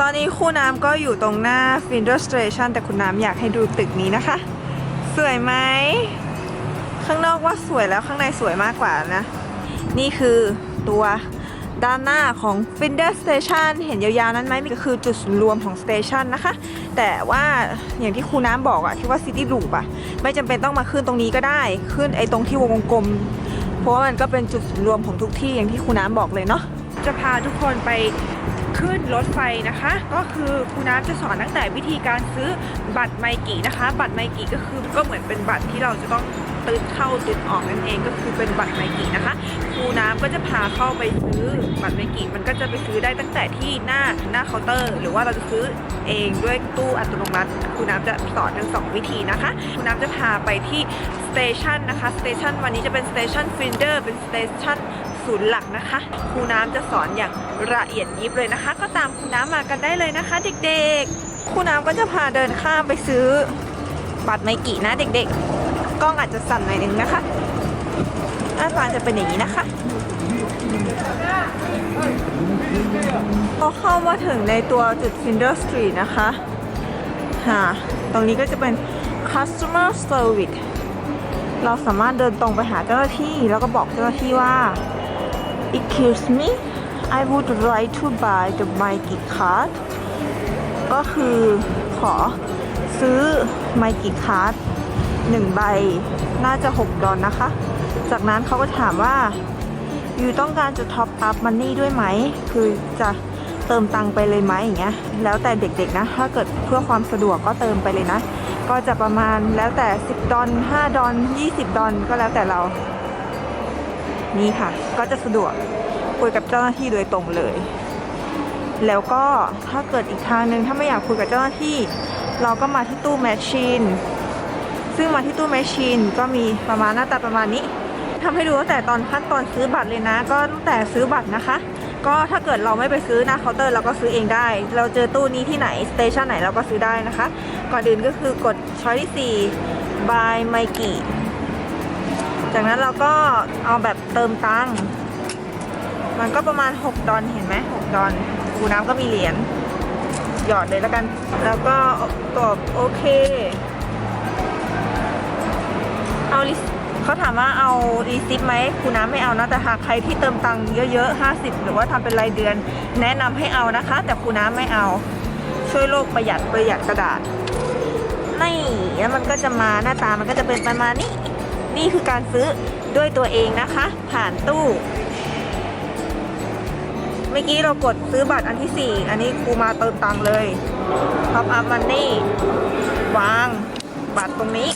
ตอนนี้คู่น้ำก็อยู่ตรงหน้า Finder Station แต่คุณน้ำอยากให้ดูตึกนี้นะคะ สวยไหม ข้างนอกว่าสวยแล้วข้างในสวยมากกว่านะ นี่คือตัวด้านหน้าของ Finder Station เห็นยาวๆนั้นไหมนี่ก็คือจุดรวมของ Station นะคะ แต่ว่าอย่างที่ครูน้ำบอกอะที่ว่า City Loop อะไม่จำเป็นต้องมาขึ้นตรงนี้ก็ได้ ขึ้นไอ้ตรงที่วงกลม เพราะว่ามันก็เป็นจุดรวมของทุกที่อย่างที่ครูน้ำบอกเลยเนาะ จะพาทุกคนไป ขึ้นรถไฟนะคะ ก็คือครูน้ำจะสอนตั้งแต่วิธีการซื้อบัตรไมกินะคะ บัตรไมกิก็คือก็เหมือนเป็นบัตรที่เราจะต้อง ตืดเข้าตืดออกนั่นเองก็คือเป็นบัตรไมกินะคะครูน้ำก็จะพาเข้าไปซื้อบัตรไมกิมันก็จะไปซื้อได้ตั้งแต่ที่หน้าหน้าเคาน์เตอร์ หรือว่าเราจะซื้อเองด้วยตู้อัตโนมัติครูน้ำจะสอนทั้งสองวิธีนะคะครูน้ำจะพาไปที่สเตชันนะคะสเตชันวันนี้จะเป็นสเตชันฟินเดอร์เป็นสเตชันศูนย์หลักนะคะครูน้ำจะสอนอย่างละเอียดยิบเลยนะคะ ก็ตามครูน้ำมากันได้เลยนะคะ เด็กๆครูน้ำก็จะพาเดินข้ามไปซื้อบัตรไมกินะเด็กๆ กล้องอาจจะสั่นหน่อยนึงนะคะหน้าตาจะเป็นอย่างนี้นะคะพอเข้ามาถึงในตัวจุด Finder Street นะคะฮะตรงนี้ก็จะเป็น customer service เราสามารถเดินตรงไปหาเจ้าหน้าที่ แล้วก็บอกเจ้าหน้าที่ว่า excuse me I would like to buy the Myki card ก็คือขอซื้อ Myki card หนึ่งใบน่าจะ 6 ดอลนะคะ จากนั้นเขาก็ถามว่าอยู่ต้องการจะท็อปอัพมันนี่ด้วยไหม คือจะเติมตังไปเลยไหมอย่างเงี้ย แล้วแต่เด็กๆนะ ถ้าเกิดเพื่อความสะดวกก็เติมไปเลยนะ ก็จะประมาณแล้วแต่ 10 ดอล5ดอล20 ดอลก็แล้วแต่เรา นี่ค่ะ ก็จะสะดวกคุยกับเจ้าหน้าที่โดยตรงเลย แล้วก็ถ้าเกิดอีกทางหนึ่งถ้าไม่อยากคุยกับเจ้าหน้าที่ เราก็มาที่ตู้แมชชีน ซึ่งมาที่ตู้แมชชีนก็มีประมาณหน้าตาประมาณนี้ทำให้ดูตั้งแต่ตอนขั้นตอนซื้อบัตรเลยนะ ก็ตั้งแต่ซื้อบัตรนะคะ ก็ถ้าเกิดเราไม่ไปซื้อหน้าเคาน์เตอร์เราก็ซื้อเองได้ เราเจอตู้นี้ที่ไหนสเตชันไหนเราก็ซื้อได้นะคะ ก่อนอื่นก็คือกดช้อยที่4 by m i k e จากนั้นเราก็เอาแบบเติมตังค์มันก็ประมาณ 6 ดอลเห็นไหม6ดอลกูน้ำก็มีเหรียญหยอดเลยแล้วกัน แล้วก็กดโอเค เอาลิสเขาถามว่าเอารีซิปไหมครูน้ำไม่เอานะ แต่หากใครที่เติมตังค์เยอะๆ 50 หรือว่าทำเป็นรายเดือน แนะนำให้เอานะคะ แต่ครูน้ำไม่เอา ช่วยโลกประหยัดประหยัดกระดาษนี่แล้วมันก็จะมาหน้าตามันก็จะเป็นประมาณนี้ นี่คือการซื้อด้วยตัวเองนะคะ ผ่านตู้เมื่อกี้เรากดซื้อบัตรอันที่ 4 อันนี้ครูมาเติมตังค์เลยท็อปอัพมันนี่ วาง บัตรตรงนี้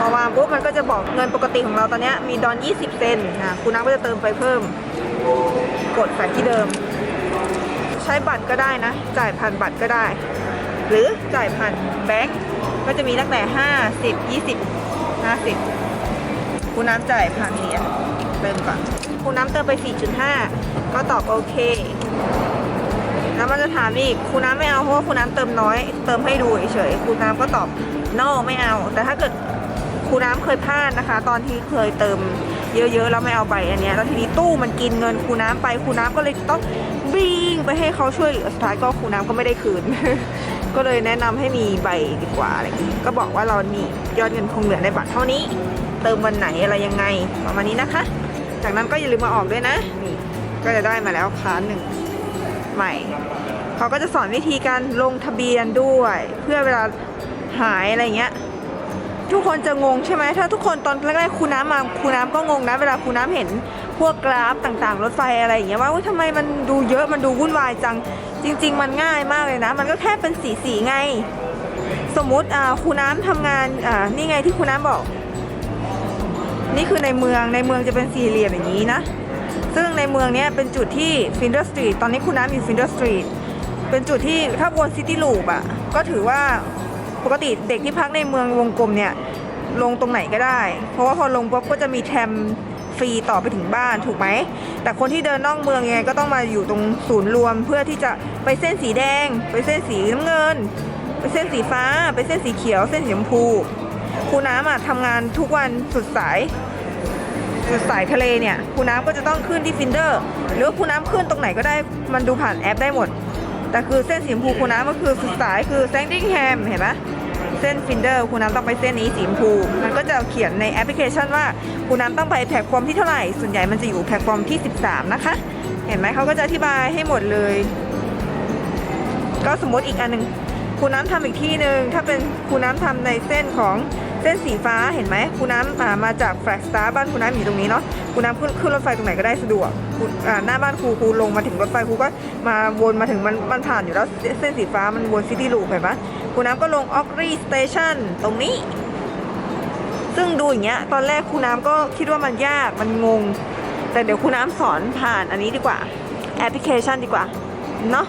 พอวางปุ๊บมันก็จะบอกเงินปกติของเราตอนนี้มีดอน 20 เซนนะครูน้ำก็จะเติมไปเพิ่ม กดใส่ที่เดิม ใช้บัตรก็ได้นะ จ่ายผ่านบัตรก็ได้ หรือจ่ายผ่านแบงก์ก็จะมีตั้งแต่ 50 20 50ครูน้ำจ่ายผ่านเหรียญเติมก่อนครูน้ำเติมไป 4.5 ก็ตอบโอเคแล้วมันจะถามอีกครูน้ำไม่เอาเพราะว่าครูน้ำเติมน้อย เติมให้ดูเฉยๆครูน้ำก็ตอบ no ไม่เอา แต่ถ้าเกิด ครูน้ำเคยพลาดนะคะ ตอนที่เคยเติมเยอะๆแล้วไม่เอาใบอันเนี้ยแล้วทีนี้ตู้มันกินเงินครูน้ำไปครูน้ำก็เลยต้องวิ่งไปให้เขาช่วยเหลือสุดท้ายก็ครูน้ำก็ไม่ได้คืน ก็เลยแนะนำให้มีใบดีกว่าอะไรอย่างงี้ก็บอกว่าเรามียอดเงินคงเหลือในบัตรเท่านี้ เติมวันไหนอะไรยังไงประมาณนี้นะคะ จากนั้นก็อย่าลืมมาออกด้วยนะนี่ก็จะได้มาแล้วค้านหนึ่งใหม่เขาก็จะสอนวิธีการลงทะเบียนด้วย เพื่อเวลาหายอะไรเงี้ย ทุกคนจะงงใช่ไหมถ้าทุกคนตอนแรกๆครูน้ำมาครูน้ำก็งงนะ เวลาครูน้ำเห็นพวกกราฟต่างๆ รถไฟอะไรอย่างเงี้ยว่าทำไมมันดูเยอะมันดูวุ่นวายจังจริง ๆ มันง่ายมากเลยนะ มันก็แค่เป็นสีสีๆไง สมมุติครูน้ำทำงานนี่ไงที่ครูน้ำบอก นี่คือในเมืองในเมืองจะเป็นสี่เหลี่ยมอย่างนี้นะ ซึ่งในเมืองเนี้ยเป็นจุดที่ฟินเดอร์สตรีทตอนนี้คุณน้ำอยู่ฟินเดอร์สตรีทเป็นจุดที่ถ้าวนซิตี้ลูปอะก็ถือว่า ปกติเด็กที่พักในเมืองวงกลมเนี่ยลงตรงไหนก็ได้ เพราะว่าพอลงปุ๊บก็จะมีแทมฟรีต่อไปถึงบ้านถูกไหม แต่คนที่เดินนอกเมืองยังไงก็ต้องมาอยู่ตรงศูนย์รวมเพื่อที่จะไปเส้นสีแดง ไปเส้นสีน้ำเงิน ไปเส้นสีฟ้า ไปเส้นสีเขียว เส้นสีชมพูครูน้ำอะทำงานทุกวันสุดสายจุดสายทะเลเนี่ยคูน้ำก็จะต้องขึ้นที่ฟินเดอร์ หรือว่าคูน้ำขึ้นตรงไหนก็ได้มันดูผ่านแอปได้หมด แต่คือเส้นสีชมพูครูน้ำก็คือสุดสายคือแซงดิงแฮมเห็นไหมเส้นฟินเดอร์ครูน้ำต้องไปเส้นนี้สีชมพู มันก็จะเขียนในแอปพลิเคชันว่าครูน้ำต้องไปแพลตฟอร์มที่เท่าไหร่ ส่วนใหญ่มันจะอยู่แพลตฟอร์มที่ 13 นะคะ เห็นไหมเขาก็จะอธิบายให้หมดเลย ก็สมมติอีกอันหนึ่งครูน้ำทำอีกที่หนึ่งถ้าเป็นครูน้ำทำในเส้นของ เส้นสีฟ้าเห็นไหมครูน้ำมาจากแฟลกสตาร์บ้านครูน้ำอยู่ตรงนี้เนาะครูน้ำขึ้นขึ้นรถไฟตรงไหนก็ได้สะดวกหน้าบ้านครูครูลงมาถึงรถไฟครูก็มาวนมาถึงมันมันผ่านอยู่แล้วเส้นเส้นสีฟ้ามันวนซิตี้ลูปเห็นปะครูน้ำก็ลงออกรีสเตชันตรงนี้ ซึ่งดูอย่างเงี้ยตอนแรกครูน้ำก็คิดว่ามันยากมันงง แต่เดี๋ยวครูน้ำสอนผ่านอันนี้ดีกว่าแอปพลิเคชันดีกว่าเนาะ